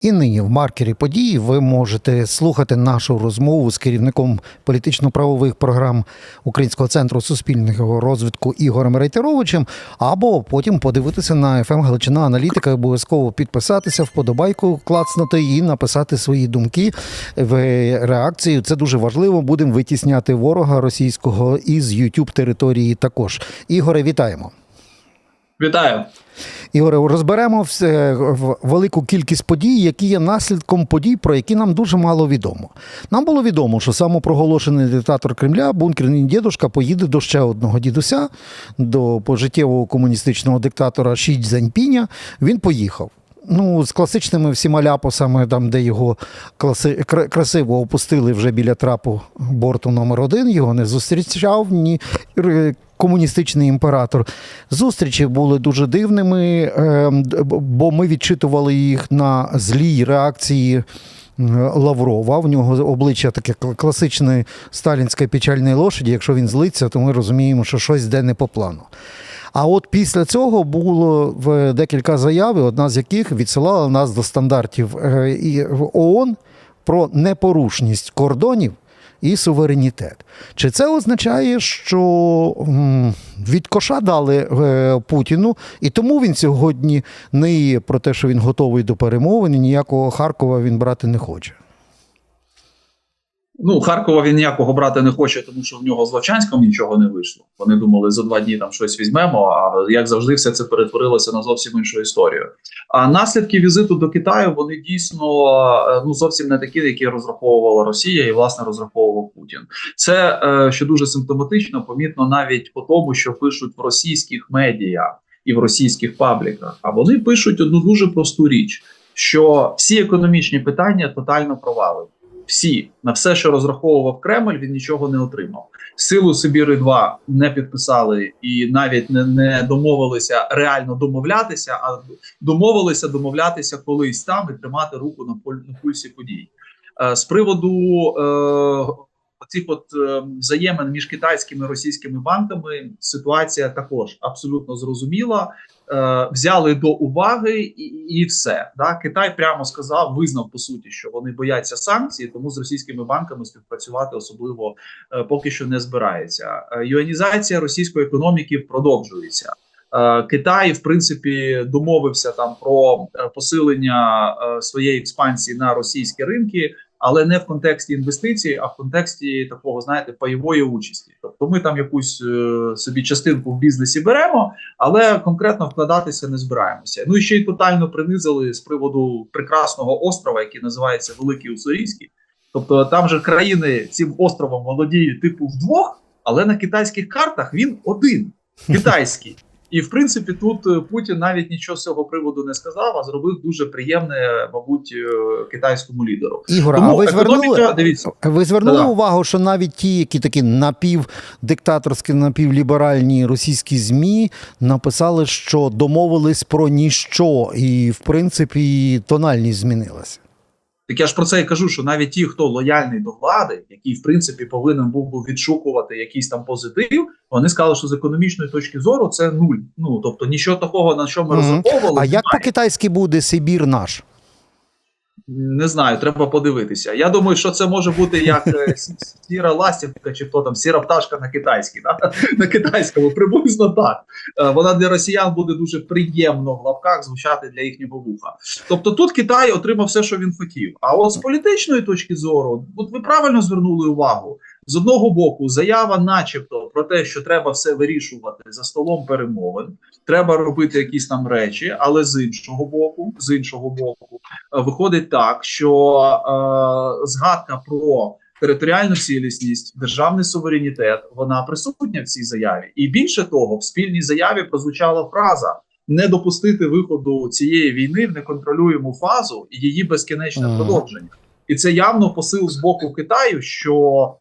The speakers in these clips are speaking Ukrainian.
І нині в маркері події ви можете слухати нашу розмову з керівником політично-правових програм Українського центру суспільного розвитку Ігорем Рейтеровичем, або потім подивитися на ФМ Галичина Аналітика, обов'язково підписатися, вподобайку клацнути і написати свої думки в реакцію. Це дуже важливо. Будемо витісняти ворога російського із youtube території. Також Ігоре, вітаємо. Вітаю. Ігоре, розберемо в- велику кількість подій, які є наслідком подій, про які нам дуже мало відомо. Нам було відомо, що самопроголошений диктатор Кремля, бункерний дідушка, поїде до ще одного дідуся, до пожиттєвого комуністичного диктатора Ші Цзяньпіня. Він поїхав. Ну, з класичними всіма ляпосами, там, де його класи, красиво опустили вже біля трапу борту номер один, його не зустрічав ні комуністичний імператор. Зустрічі були дуже дивними, ем, бо ми відчитували їх на злій реакції. Лаврова, в нього обличчя таке кл- класичне сталінської печальної лошаді. Якщо він злиться, то ми розуміємо, що щось йде не по плану. А от після цього було в декілька заяв, одна з яких відсилала нас до стандартів е, ООН про непорушність кордонів і суверенітет. Чи це означає, що від коша дали е, Путіну, і тому він сьогодні ниє про те, що він готовий до перемовин, і ніякого Харкова він брати не хоче? Ну, Харкова він ніякого брати не хоче, тому що в нього з Вовчанськом нічого не вийшло. Вони думали, за два дні там щось візьмемо. А як завжди, все це перетворилося на зовсім іншу історію. А наслідки візиту до Китаю вони дійсно е, ну зовсім не такі, які розраховувала Росія і власне розраховував Путін. Це е, що дуже симптоматично, помітно навіть по тому, що пишуть в російських медіа і в російських пабліках. А вони пишуть одну дуже просту річ: що всі економічні питання тотально провалені. Всі на все, що розраховував Кремль, він нічого не отримав. Силу Сибіри 2 не підписали і навіть не, не домовилися реально домовлятися, а домовилися домовлятися колись там і тримати руку на, поль, на пульсі подій. Е, з приводу е, оцих от е, взаємин між китайськими і російськими банками ситуація також абсолютно зрозуміла. Е, взяли до уваги і, і все. Да? Китай прямо сказав, визнав по суті, що вони бояться санкцій, тому з російськими банками співпрацювати особливо е, поки що не збирається. Е, юанізація російської економіки продовжується. Китай, в принципі, домовився там про посилення своєї експансії на російські ринки, але не в контексті інвестицій, а в контексті такого, знаєте, пайової участі. Тобто, ми там якусь е, собі частинку в бізнесі беремо, але конкретно вкладатися не збираємося. Ну і ще й тотально принизили з приводу прекрасного острова, який називається Великий Уссурійський. Тобто там же країни цим островом володіють типу вдвох, але на китайських картах він один китайський. І в принципі тут е, Путін навіть нічого з цього приводу не сказав, а зробив дуже приємне, мабуть, е, китайському лідеру. Ігор, а Тому ви звернули, дивіться, ви звернули увагу, що навіть ті, які такі напівдиктаторські, напівліберальні російські ЗМІ написали, що домовились про ніщо, і в принципі тональність змінилася. Так я ж про це і кажу, що навіть ті, хто лояльний до влади, який в принципі повинен був би відшукувати якийсь там позитив, вони сказали, що з економічної точки зору це нуль. Ну тобто нічого такого на що ми Мгм. розраховували. А як по-китайськи буде Сибір наш? Не знаю, треба подивитися. Я думаю, що це може бути як е, сіра ластівка, чи хто там сіра пташка на китайській, да? на китайському, приблизно так. Е, Вона для росіян буде дуже приємно в лапках звучати для їхнього вуха. Тобто тут Китай отримав все, що він хотів. А от з політичної точки зору, от ви правильно звернули увагу. З одного боку, заява, начебто, про те, що треба все вирішувати за столом перемовин, треба робити якісь там речі, але з іншого боку, з іншого боку, е, виходить так, що е, згадка про територіальну цілісність, державний суверенітет, вона присутня в цій заяві. І більше того, в спільній заяві прозвучала фраза. Не допустити виходу цієї війни в неконтролюєму фазу і її безкінечне продовження, і це явно посил з боку Китаю, що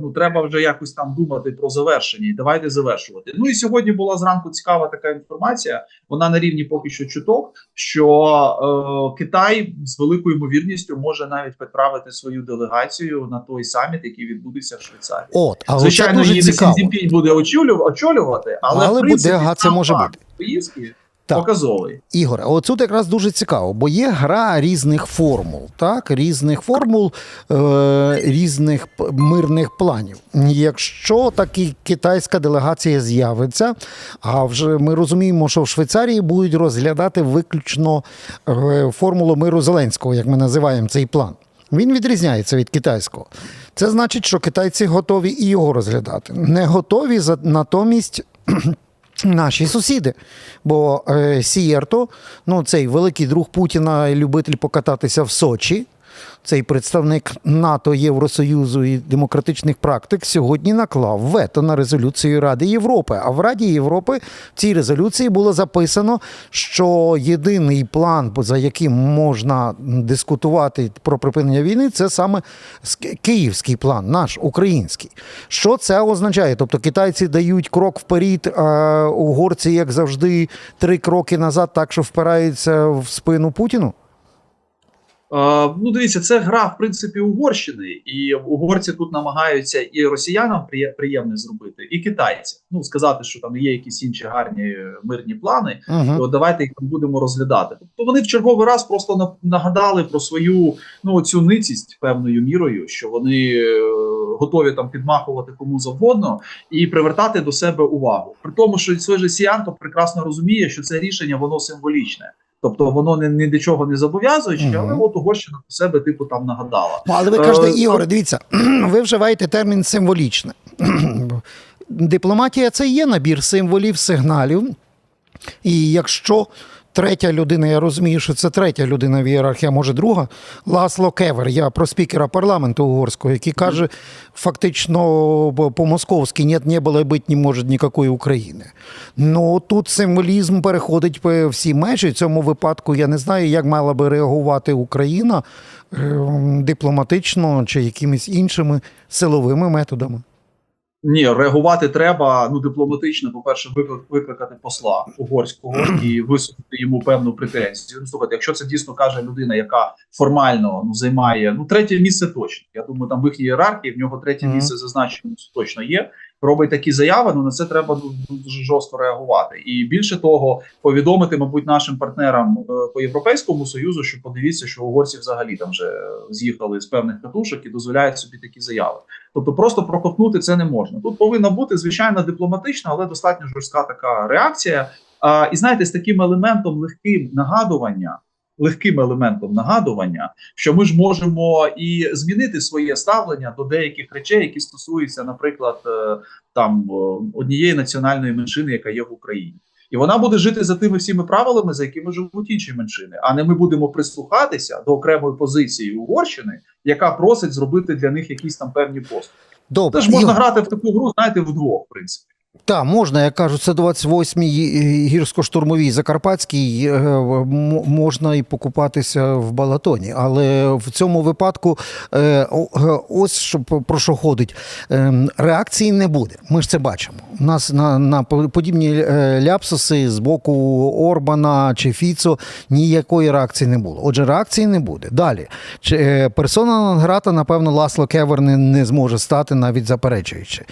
ну треба вже якось там думати про завершення, і давайте завершувати. Ну і сьогодні була зранку цікава така інформація. Вона на рівні поки що чуток, що е, Китай з великою ймовірністю може навіть відправити свою делегацію на той саміт, який відбудеться в Швейцарії. От, а Звичайно, її не. Сінзіпінь буде очолювати, але, Але в принципі, буде, га, це може бути. поїздки Так. Показовий. Ігоре, от тут якраз дуже цікаво, бо є гра різних формул, так? різних формул, е, різних мирних планів. Якщо таки китайська делегація з'явиться, а вже ми розуміємо, що в Швейцарії будуть розглядати виключно е, формулу миру Зеленського, як ми називаємо цей план. Він відрізняється від китайського. Це значить, що китайці готові і його розглядати. Не готові натомість наші сусіди. Бо е, Сієрто, ну цей великий друг Путіна, любитель покататися в Сочі, цей представник НАТО, Євросоюзу і демократичних практик, сьогодні наклав вето на резолюцію Ради Європи. А в Раді Європи в цій резолюції було записано, що єдиний план, за яким можна дискутувати про припинення війни, це саме київський план, наш український. Що це означає? Тобто китайці дають крок вперед, а угорці, як завжди, три кроки назад, так що впираються в спину Путіну. Е, ну, дивіться, це гра, в принципі, Угорщини, і угорці тут намагаються і росіянам приємне зробити, і китайцям. Ну, сказати, що там є якісь інші гарні е, мирні плани, Угу. то давайте їх будемо розглядати. Тобто вони в черговий раз просто нагадали про свою ну цю ницість певною мірою, що вони е, готові там підмахувати кому завгодно і привертати до себе увагу. При тому, що той же Сіанто прекрасно розуміє, що це рішення воно символічне. Тобто воно не ні до чого не зобов'язуюче, Мгм. але от Угорщина про себе типу там нагадала. Ну, але ви кажете, Е, Ігоре, дивіться, ви вживаєте термін символічне. Дипломатія це є набір символів, сигналів. І якщо третя людина, я розумію, що це третя людина в ієрархії, а може друга, Ласло Кевер, я про спікера парламенту угорського, який каже фактично по-московськи «нет, не було, бути не може ніякої України. Ну тут символізм переходить по всі межі. В цьому випадку я не знаю, як мала би реагувати Україна е, дипломатично чи якимись іншими силовими методами. Ні, реагувати треба ну дипломатично. По перше, виклик, викликати посла угорського і висунути йому певну претензію. Ну, слухайте, якщо це дійсно каже людина, яка формально ну займає ну третє місце точно. Я думаю, там в їхній ієрархії в нього третє Мгм. місце зазначено точно є. Робить такі заяви. Ну на це треба дуже жорстко реагувати. І більше того, повідомити, мабуть, нашим партнерам е, по європейському союзу, що подивіться, що угорці взагалі там вже з'їхали з певних катушок і дозволяють собі такі заяви. Тобто просто проковтнути це не можна. Тут повинна бути звичайно дипломатична, але достатньо жорстка така реакція. А, і знаєте, з таким елементом легким нагадування, легким елементом нагадування, що ми ж можемо і змінити своє ставлення до деяких речей, які стосуються, наприклад, е, там однієї національної меншини, яка є в Україні. І вона буде жити за тими всіми правилами, за якими живуть інші меншини. А не ми будемо прислухатися до окремої позиції Угорщини, яка просить зробити для них якісь там певні поступи. Добре, ж можна грати в таку гру, знаєте, вдвох, в принципі. Так, можна, я кажу, це 28-й гірсько-штурмовій Закарпатській, е, можна і покупатися в Балатоні. Але в цьому випадку е, е, ось що про що ходить. Ем, Реакції не буде. Ми ж це бачимо. У нас на, на подібні е, ляпсуси з боку Орбана чи Фіцо ніякої реакції не було. Отже, реакції не буде. Далі. Е, персона Нонграта, напевно, Ласло Кевер не, не зможе стати навіть заперечуючи.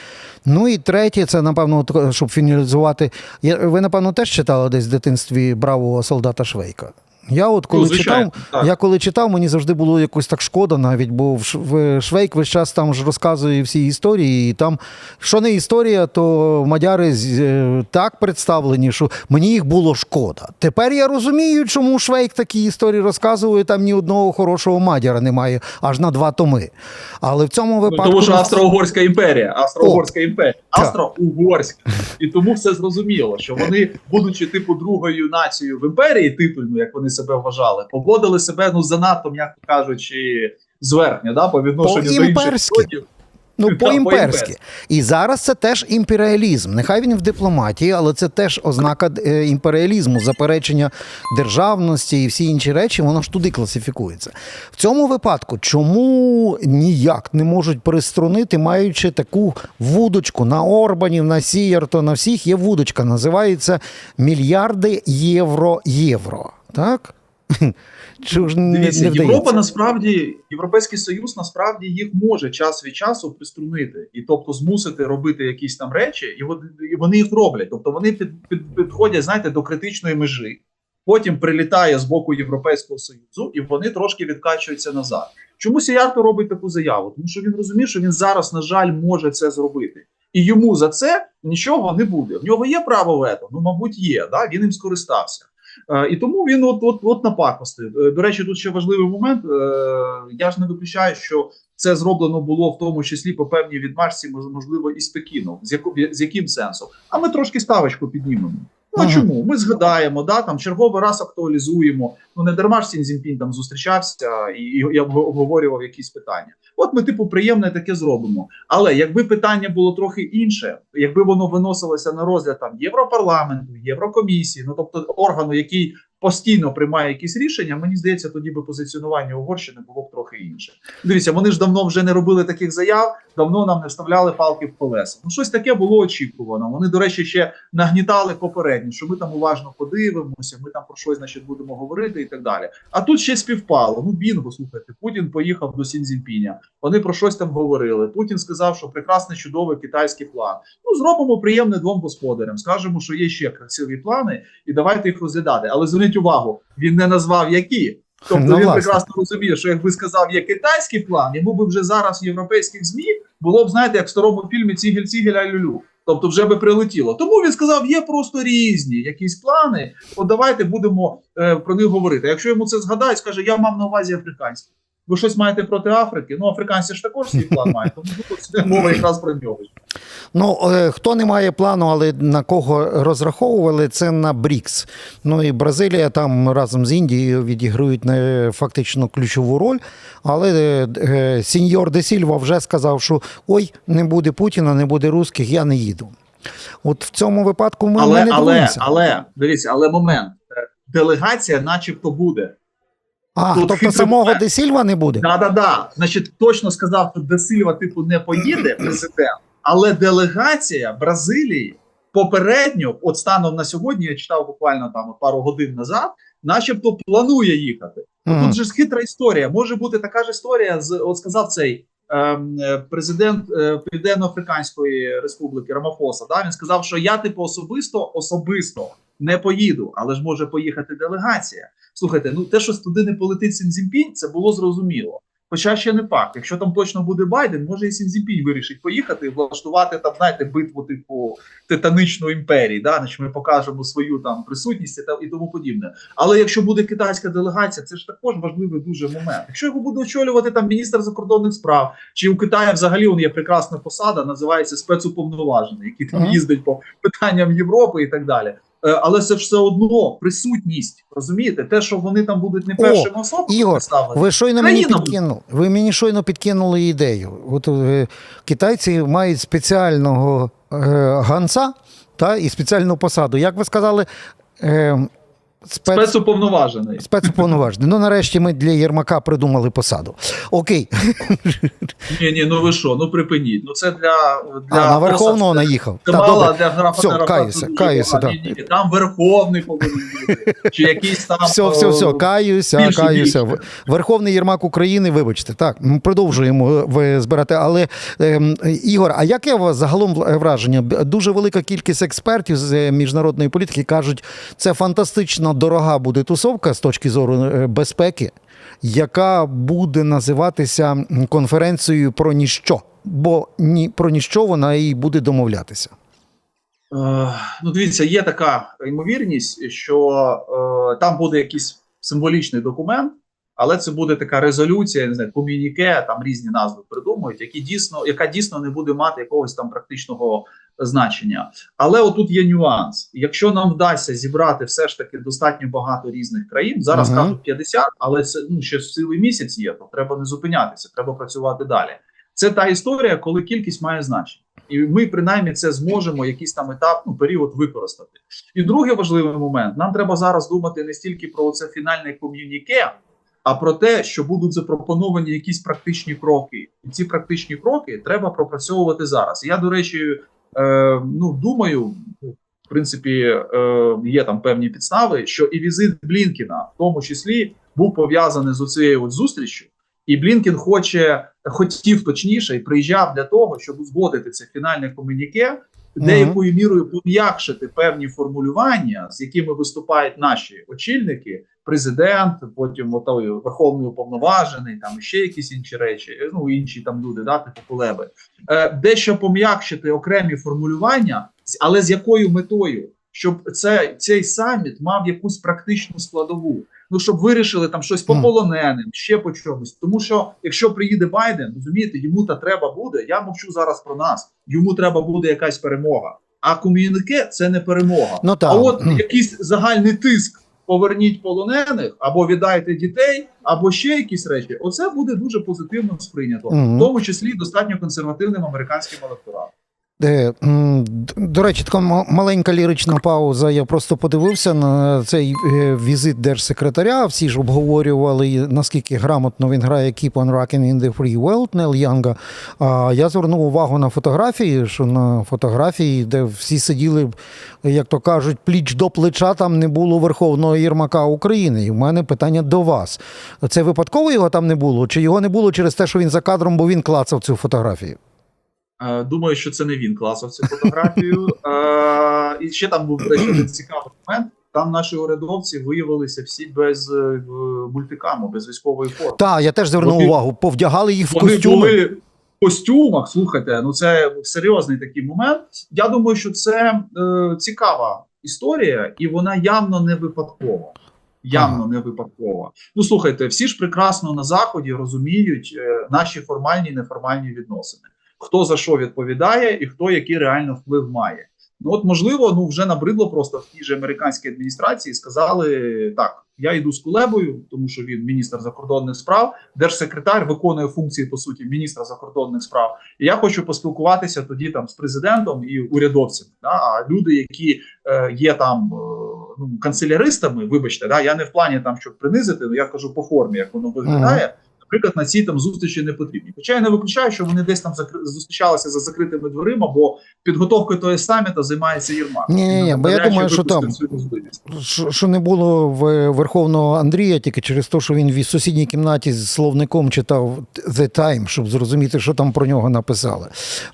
Ну і третє, це напевно, щоб фіналізувати. Ви, напевно, теж читали десь в дитинстві бравого солдата Швейка. Я от коли Ну, читав, так. я коли читав, мені завжди було якось так шкода навіть, бо в Швейк весь час там ж розказує всі історії, і там, що не історія, то мадяри е, так представлені, що мені їх було шкода. Тепер я розумію, чому Швейк такі історії розказує, там ні одного хорошого мадяра немає, аж на два томи. Але в цьому випадку. Ну, Тому що Австро-Угорська імперія, Австро-Угорська імперія, Австро-Угорська. І тому все зрозуміло, що вони, будучи типу другою нацією в імперії, титульно, як вони себе вважали, поводили себе ну занадто, м'яко кажучи, зверхня, да, по відношенню до інших. Ну, по-імперськи. по-імперськи. І зараз це теж імперіалізм. Нехай він в дипломатії, але це теж ознака е, імперіалізму, заперечення державності і всі інші речі, воно ж туди класифікується. В цьому випадку, чому ніяк не можуть приструнити, маючи таку вудочку на Орбанів, на Сієрто, на всіх є вудочка, називається мільярди євро-євро. Так? Чи ж не, Дивіться, не? Європа насправді, Європейський Союз насправді їх може час від часу приструнити, і тобто змусити робити якісь там речі, і вони, їх роблять. Тобто вони під, під, підходять, знаєте, до критичної межі. Потім прилітає з боку Європейського Союзу, і вони трошки відкачуються назад. Чому Сіярто робить таку заяву? Тому що він розуміє, що він зараз, на жаль, може це зробити. І йому за це нічого не буде. В нього є право вето, ну мабуть, є. Да? Він їм скористався. Е, І тому він от от от напакостив. Е, До речі, тут ще важливий момент. Е, Я ж не виключаю, що це зроблено було в тому числі по певній відмашці, мож- можливо, і з Пекіну. З яку з яким сенсом? А ми трошки ставочку піднімемо. Ну а Ага. чому? Ми згадаємо, да там черговий раз актуалізуємо. Ну не дарма ж Сін Цзіньпінь там зустрічався і, і, і обговорював якісь питання. От ми, типу, приємне таке зробимо. Але якби питання було трохи інше, якби воно виносилося на розгляд там Європарламенту, Єврокомісії, ну тобто органу, який постійно приймає якісь рішення, мені здається, тоді би позиціонування Угорщини було б трохи інше. Дивіться, вони ж давно вже не робили таких заяв, давно нам не вставляли палки в колеса. Ну щось таке було очікувано. Вони, до речі, ще нагнітали попередньо, що ми там уважно подивимося, ми там про щось значить будемо говорити і так далі. А тут ще співпало. Ну бінго, слухайте, Путін поїхав до Сінзінпіня. Вони про щось там говорили. Путін сказав, що прекрасний чудовий китайський план. Ну зробимо приємне двом господарям. Скажемо, що є ще красиві плани, і давайте їх розглядати. Але зверніть увагу, він не назвав які. Тобто Ну, він власне. прекрасно розуміє, що якби сказав є китайський план, йому би вже зараз в європейських змі було б знаєте, як в старому фільмі Цігель Цігель Алюлю. Тобто вже би прилетіло. Тому він сказав: є просто різні якісь плани. От давайте будемо е, про них говорити. Якщо йому це згадають, скаже, я мав на увазі африканський. Ви щось маєте проти Африки? Ну, африканці ж також свій план мають, тому тут мова якраз про нього. Ну, е, хто не має плану, але на кого розраховували, це на БРІКС. Ну і Бразилія там разом з Індією відіграють не фактично ключову роль. Але е, е, Де Сільва вже сказав, що ой, не буде Путіна, не буде русських, я не їду. От в цьому випадку ми, ми Але, не але, але, дивіться, але момент. Е, Делегація, начебто, буде. А, тут тобто самого. Де Сільва не буде? Да, да, да. Значить, точно сказав, що Де Сильва, типу, не поїде президент, але делегація Бразилії попередньо, от станом на сьогодні, я читав буквально там пару годин назад, начебто планує їхати. Мгм. Тут же ж хитра історія. Може бути така ж історія з от сказав цей ем, е, президент е, Південно-Африканської Республіки Рамафоса. Да? Він сказав, що я типу особисто особисто не поїду, але ж може поїхати делегація. Слухайте, ну те, що туди не полетить Сінзімпінь, це було зрозуміло. Хоча ще не факт. Якщо там точно буде Байден, може і Сінзімпінь вирішить поїхати і влаштувати там, знаєте, битву типу титаничної імперії. Да? Значить, ми покажемо свою там присутність і, та- і тому подібне. Але якщо буде китайська делегація, це ж також важливий дуже момент. Якщо його буде очолювати там міністр закордонних справ, чи у Китаї взагалі он є прекрасна посада, називається спецуповноважений, який там їздить по питанням Європи і так далі. Е, Але це все одно присутність, розумієте? Те, що вони там будуть не першими особами Ігор, представлені. Ви щойно мені підкинули. Ви мені щойно підкинули ідею. От е, китайці мають спеціального е, ганца та, і спеціальну посаду. Як ви сказали, е, спец... спецуповноважений. спецуповноважений. Ну, нарешті ми для Єрмака придумали посаду. Окей, Ні, ні, ну ви що? Ну припиніть. Ну це для, для а на Верховного Це- наїхав. Це Та, добре. для графа Все, каюся, каюся, да. Ні, ні, Там верховний повинен бути. Чи якийсь там Все, все, все, каюся, каюся. більше. Верховний Єрмак України, вибачте, так, ми продовжуємо е, ви збирати. Але ем, Ігор, а яке у вас загалом враження? Дуже велика кількість експертів з е, міжнародної політики кажуть, це фантастично дорога буде тусовка з точки зору е, безпеки, яка буде називатися конференцією про ніщо. Бо ні про ніщо вона і буде домовлятися. Е, ну, дивіться, є така ймовірність, що е, там буде якийсь символічний документ, але це буде така резолюція, не знаю, ком'юніке, там різні назви придумують, які дійсно, яка дійсно не буде мати якогось там практичного значення. Але отут є нюанс. Якщо нам вдасться зібрати все ж таки достатньо багато різних країн, зараз Ага. кажуть 50, але це ну ще цілий місяць є, то треба не зупинятися, треба працювати далі. Це та історія, коли кількість має значення. І ми принаймні це зможемо якийсь там етап, ну період використати. І другий важливий момент: нам треба зараз думати не стільки про це фінальне ком'юніке, а про те, що будуть запропоновані якісь практичні кроки. І ці практичні кроки треба пропрацьовувати зараз. Я, до речі, е, ну думаю, в принципі, е, є там певні підстави, що і візит Блінкіна, в тому числі, був пов'язаний з оцією от зустрічю. І Блінкін хоче хотів точніше і приїжджав для того, щоб узгодити це фінальне комуніке, деякою мірою пом'якшити певні формулювання, з якими виступають наші очільники, президент, потім отой верховний уповноважений, там ще якісь інші речі, ну інші там люди, да, типу колеби, Е, дещо пом'якшити окремі формулювання, але з якою метою? Щоб це, цей саміт мав якусь практичну складову. Ну, щоб вирішили там щось по полоненим, ще по чомусь. Тому що якщо приїде Байден, розумієте, йому та треба буде. Я мовчу зараз про нас. Йому треба буде якась перемога. А ком'юніке це не перемога. Ну, так. А от якийсь загальний тиск. Поверніть полонених або віддайте дітей, або ще якісь речі. Оце буде дуже позитивно сприйнято, в тому числі достатньо консервативним американським електоратом. До речі, така маленька лірична пауза. Я просто подивився на цей е, візит держсекретаря. Всі ж обговорювали, наскільки грамотно він грає Keep on Rocking in the Free World Нел Янга. А я звернув увагу на фотографії, що на фотографії, де всі сиділи, як то кажуть, пліч до плеча, там не було Верховного Єрмака України. І в мене питання до вас. Це випадково його там не було? Чи його не було через те, що він за кадром, бо він клацав цю фотографію? Е, Думаю, що це не він класав цю фотографію. Е, І ще там був речі, один цікавий момент. Там наші урядовці виявилися всі без е, мультикаму, без військової форми. Так, я теж звернув увагу. Повдягали їх в Вони костюми. були в костюмах. Слухайте, ну це серйозний такий момент. Я думаю, що це е, цікава історія, і вона явно не випадкова. Явно не випадкова. Ну слухайте, всі ж прекрасно на заході розуміють е, наші формальні і неформальні відносини. Хто за що відповідає, і хто який реально вплив має. Ну от можливо, ну вже набридло просто в тій же американській адміністрації. Сказали так: я йду з Кулебою, тому що він міністр закордонних справ, держсекретар виконує функції по суті міністра закордонних справ. І я хочу поспілкуватися тоді там з президентом і урядовцями. Да? А люди, які е, є там е, ну, канцеляристами, вибачте, да? я не в плані там, щоб принизити, але я кажу по формі, як воно виглядає. Наприклад, на цій там зустрічі не потрібні. Хоча я не виключаю, що вони десь там зустрічалися за закритими дверима, бо підготовкою того саміта займається Єрмак. Ні-ні-ні, бо я думаю, що там- Що, не було в Верховного Андрія тільки через те, що він в сусідній кімнаті з словником читав The Time, щоб зрозуміти, що там про нього написали.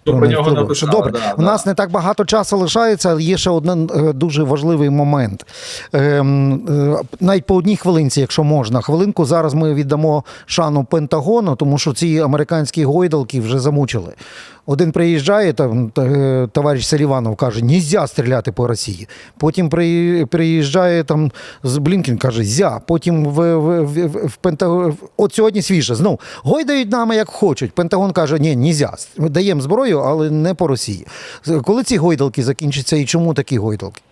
То про нього написали, Що добре, да, у да. нас не так багато часу лишається, але є ще один е, дуже важливий момент. Ем, е, навіть по одній хвилинці, якщо можна. Хвилинку зараз ми віддамо шану Пентагону, тому що ці американські гойдалки вже замучили. Один приїжджає, там е, товариш Селіванов каже, нельзя стріляти по Росії. Потім приїжджає там з Блінкен, каже, зя. Потім в, в, в, в, Пентагон, от сьогодні свіже. Знов гойдають нами як хочуть. Пентагон каже, ні, нельзя. Даємо зброю, але не по Росії. Коли ці гойдалки закінчаться і чому такі гойдалки?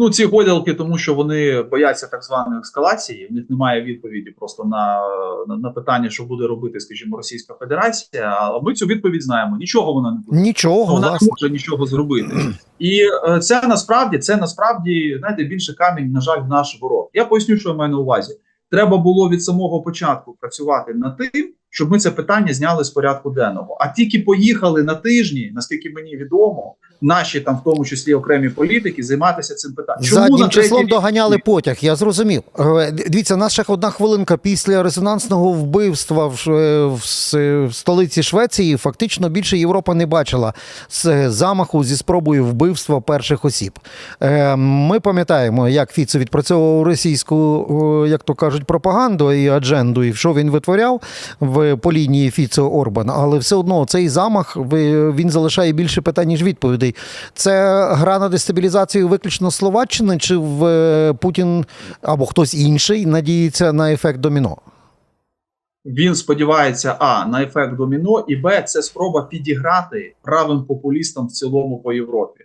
Ну, ці гойдалки, тому що вони бояться так званої ескалації. В них немає відповіді просто на, на, на питання, що буде робити, скажімо, Російська Федерація. А ми цю відповідь знаємо. Нічого вона не буде. Нічого, вона не може нічого зробити. І е, це насправді це насправді знаєте більше камінь, на жаль, в наш ворог. Я поясню, що я маю на увазі. Треба було від самого початку працювати над тим, щоб ми це питання зняли з порядку денного. А тільки поїхали на тижні, наскільки мені відомо, наші там, в тому числі окремі політики, займатися цим питанням. Заднім на числом доганяли потяг, я зрозумів. Е, Дивіться, ще одна хвилинка після резонансного вбивства в, в, в столиці Швеції. Фактично більше Європа не бачила з замаху зі спробою вбивства перших осіб. Е, Ми пам'ятаємо, як Фіцо відпрацьовував російську, як то кажуть, пропаганду і адженду, і що він витворяв в по лінії Фіцо Орбан. Але все одно цей замах він залишає більше питань, ніж відповідей. Це гра на дестабілізацію виключно Словаччини, чи в е, Путін або хтось інший надіється на ефект доміно? Він сподівається а на ефект доміно, і б це спроба підіграти правим популістам в цілому по Європі.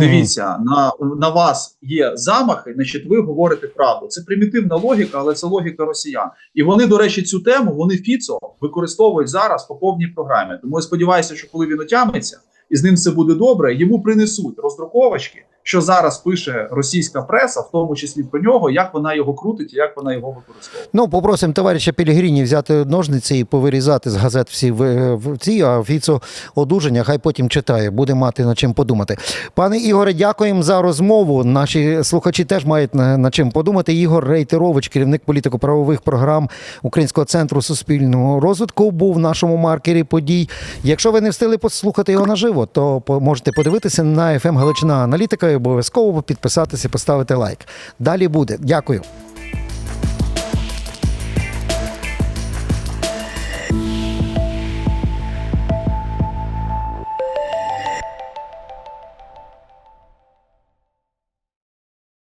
Дивіться, на, на вас є замахи, значить ви говорите правду. Це примітивна логіка, але це логіка росіян. І вони, до речі, цю тему вони Фіцо використовують зараз по повній програмі. Тому я сподіваюся, що коли він отямиться і з ним все буде добре, йому принесуть роздруковочки, що зараз пише російська преса, в тому числі про нього, як вона його крутить і як вона його використовує. Ну, попросимо товариша Пілігріні взяти ножниці і повирізати з газет всі в, в ці, а одужання, хай потім читає, буде мати над чим подумати. Пане Ігоре, дякуємо за розмову. Наші слухачі теж мають на- чим подумати. Ігор Рейтерович, керівник політико-правових програм Українського центру суспільного розвитку, був в нашому маркері подій. Якщо ви не встигли послухати його наживо, то можете подивитися на FM Галичина Аналітика обов'язково підписатися, поставити лайк. Далі буде. Дякую.